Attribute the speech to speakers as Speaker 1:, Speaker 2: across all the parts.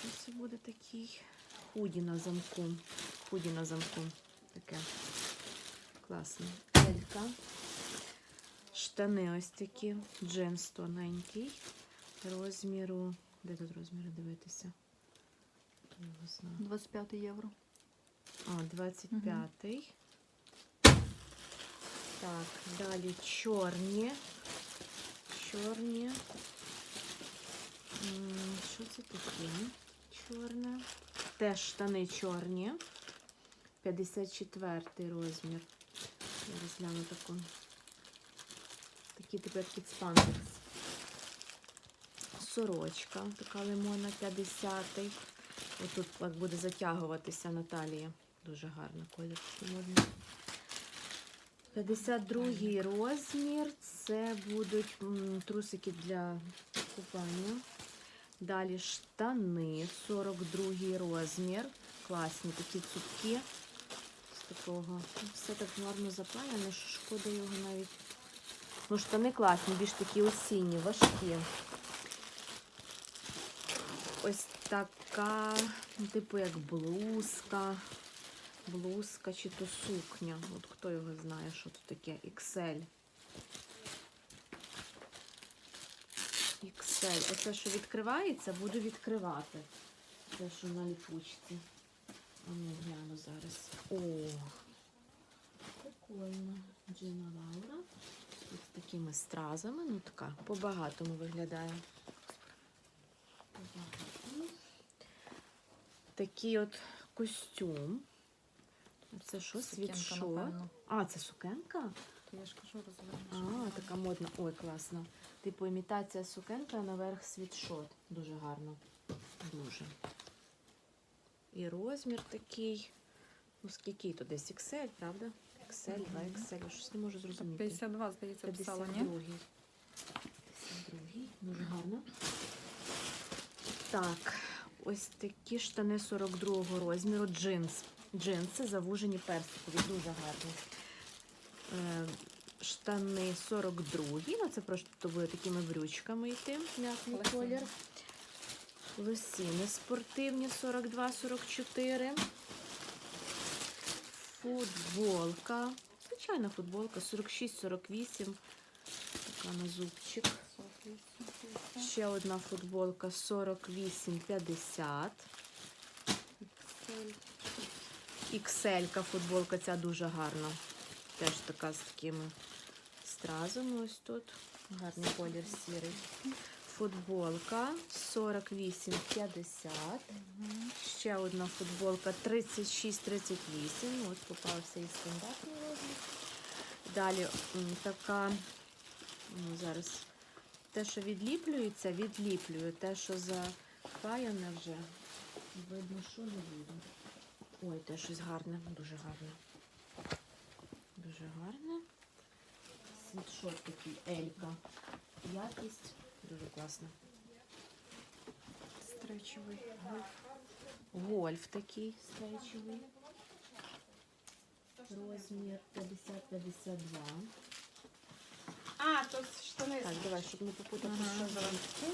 Speaker 1: Що це буде такий? Худі на замку. Худі на замку. Таке. Класно. Елька. Штани ось такі. Джинс тоненький. Розміру. Де тут розміри дивитися? Я його знаю.
Speaker 2: 25 євро.
Speaker 1: А, 25-й. Так, далі чорні. Чорні. Що це таке? Чорне. Теж штани чорні. 54 розмір. Я розгляну таку. Такі тепер під спандекс. Сорочка, така лимонна 50-й. Отут так буде затягуватися на талії. Дуже гарно колір модний. 52 розмір. Це будуть трусики для купання. Далі штани, 42 розмір. Класні такі цупкі. З такого. Все так гарно запаяно, що шкода його навіть. Ну, штани класні, більш такі осінні, важкі. Ось така, ну, типу як блузка. Блузка чи то сукня. От хто його знає, що тут таке? XL. XL. Оце, що відкривається, буду відкривати. Те, що на ліпучці. А ну гляну зараз. О! Прикольно. Джина Лаура. З такими стразами. Ну така, по-багатому виглядає. Такий от костюм. Це що? Світшот? А, це сукенка?
Speaker 2: Я ж кажу, розвернеш.
Speaker 1: А, така модна. Ой, класно. Типу імітація сукенка, а наверх світшот. Дуже гарно. Дуже. І розмір такий. Ну, скільки то десь XL, правда? XL, 2
Speaker 2: Мгм.
Speaker 1: XL. Я щось не можу зрозуміти.
Speaker 2: 52, здається, писала, ні?
Speaker 1: 52. 52. Дуже гарно. Так, ось такі штани 42 розміру. Джинс. Джинси завужені персикові, дуже гарні. Е, штани 42. Ну, це просто буде такими брючками йти. М'ятний колір. Лосіни спортивні 42-44. Футболка. Звичайна футболка 46-48. Така на зубчик. Ще одна футболка 48-50. XL футболка ця дуже гарна. Теж така з такими стразами ось тут. Гарний колір сірий. Футболка 48-50. Ще одна футболка 36-38. Ось попався і стандартний розмір. Далі така, ну, зараз те, що відліплюється, відліплюю. Те, що запаяне вже, видно, що не видно. Ой, те щось гарне, дуже гарне. Дуже гарне. Світшот такий, Елька. Якість дуже класна.
Speaker 2: Стречовий.
Speaker 1: Гольф такий стрейчовий. Розмір 50-52.
Speaker 2: А, то штани.
Speaker 1: Так, давай, щоб не попутати,
Speaker 2: Ага.
Speaker 1: що за ланцюги.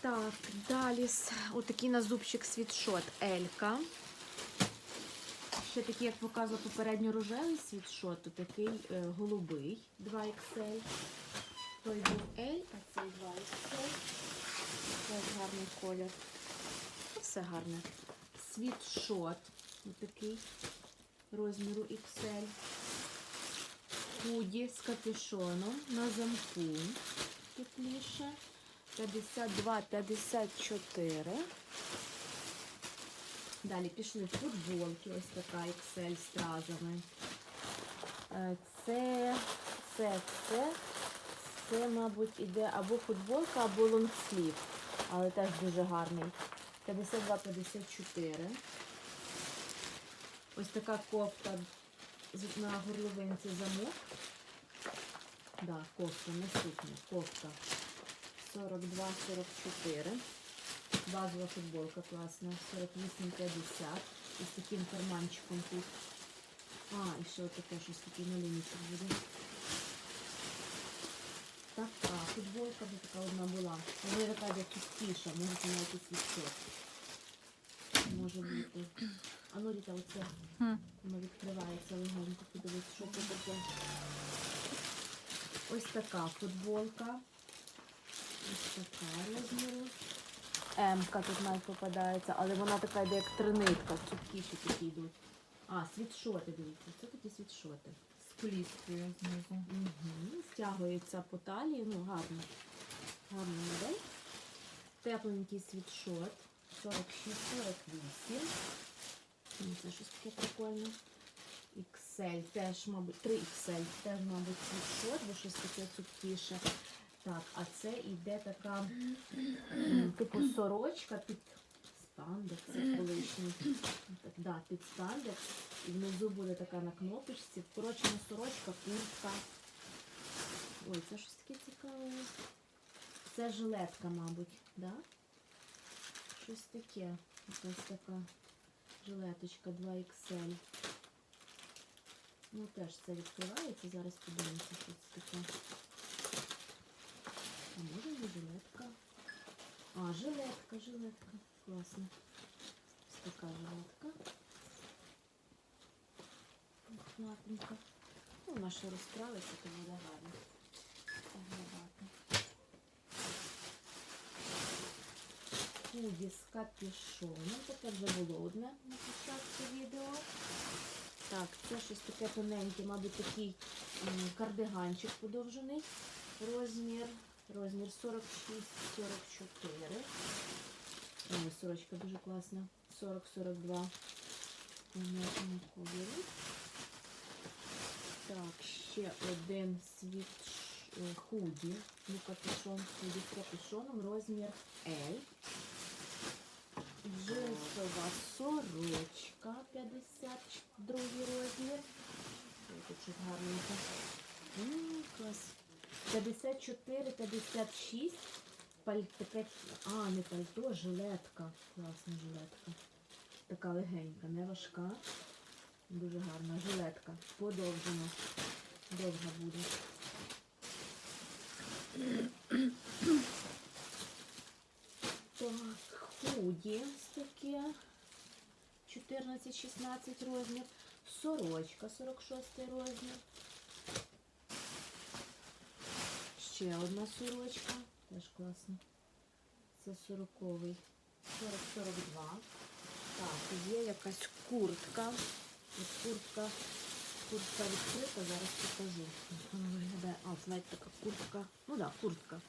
Speaker 1: Так, далі отакий на зубчик світшот Елька. Ще такий, як показував попередньо рожевий світшот, то такий е, голубий 2XL. Той був L, а цей 2XL. Теж гарний колір. Ну, Все гарне. Світшот. Отакий розміру XL. Худі з капюшоном на замку. Тепліше. 52-54. Далі пішли футболки. Ось така XL з стразами. Е, Це, це, це, це, мабуть, іде або футболка, або лонгслів. Але теж дуже гарний. 52-54. Ось така кофта на горловинці замок. Да, кофта, не сукня, кофта. 42-44. Базова футболка класна. 48-50. І з таким карманчиком тут. А, і ще таке щось на лінійці буде. така футболка, де така одна була. Але де чистіша, може це і світшот. Може бути. А ну, Ріта, оце воно відкривається легенько. Подивись, що це таке. Ось така футболка. Ось така розміру. М-ка тут навіть попадається, але вона така йде як тринитка, цупкіші такі йдуть. А, світшоти, дивіться, це такі світшоти.
Speaker 2: З пліскою знизу.
Speaker 1: Угу. Стягується по талії, ну гарно. Гарна модель. Тепленький світшот. 46-48. Ну, Це щось таке прикольне. XL теж, мабуть, 3XL теж, мабуть, світшот, бо щось таке цупкіше. Так, а це йде така типу сорочка під спандекс, колишній. Так, да, під спандекс. І внизу буде така на кнопочці, вкорочена сорочка, куртка. Ой, це щось таке цікаве. Це жилетка, мабуть, да? Щось таке. Якась така жилеточка 2XL. Ну теж це відкривається, зараз подивимося, що це таке. А може не жилетка? Жилетка, жилетка. Класно. Ось така жилетка. Платненька. Ну, вона ще розправиться, то буде гарно. Оглядати. Худі з капюшоном. Таке вже було одне на початку відео. Так, це щось таке тоненьке, мабуть, такий кардиганчик подовжений. Розмір, розмір 46-44. Ой, сорочка дуже класна. 40-42. Кольорі. Так, ще один світ е, худі. Ну, капюшон, худі з капюшоном, розмір L. Джинсова сорочка, 52 розмір. Тут щось гарненько. Клас. 54, 56. Паль... А, не пальто, жилетка. Класна жилетка. Така легенька, не важка. Дуже гарна жилетка. Подовжена. Довга буде. Так, худі таке. 14-16 розмір. Сорочка 46 розмір. Ще одна сорочка. Теж класно. Це 40-й. 40-42. Так, є якась куртка. От куртка. Куртка відкрита, зараз покажу. А, це навіть така куртка. Ну так, да, куртка.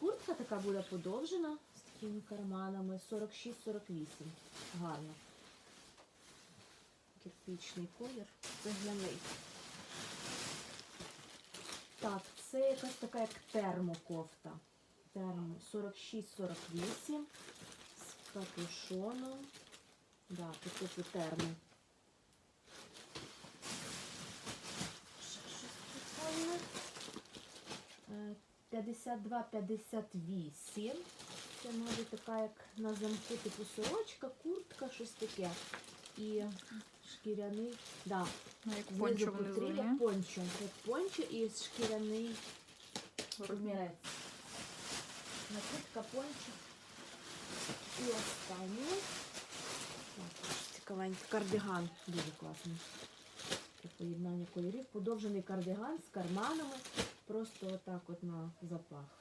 Speaker 1: Куртка така буде подовжена з такими карманами. 46-48. Гарно. Кирпічний колір. Цегляний. Так, це якась така як термокофта. Термо 46-48 з капюшоном. Да, по типу термо. Ще щось прикольне. Е, 52-58. Це мабуть така як на замку типу сорочка, куртка, щось таке. І шкіряний, да,
Speaker 2: Ну, як пончо внизу,
Speaker 1: як пончо, як пончо і шкіряний розмірець. Накидка пончо. І ось Цікавенький кардиган. Дуже класний. Таке поєднання кольорів. Подовжений кардиган з карманами. Просто отак от на запах.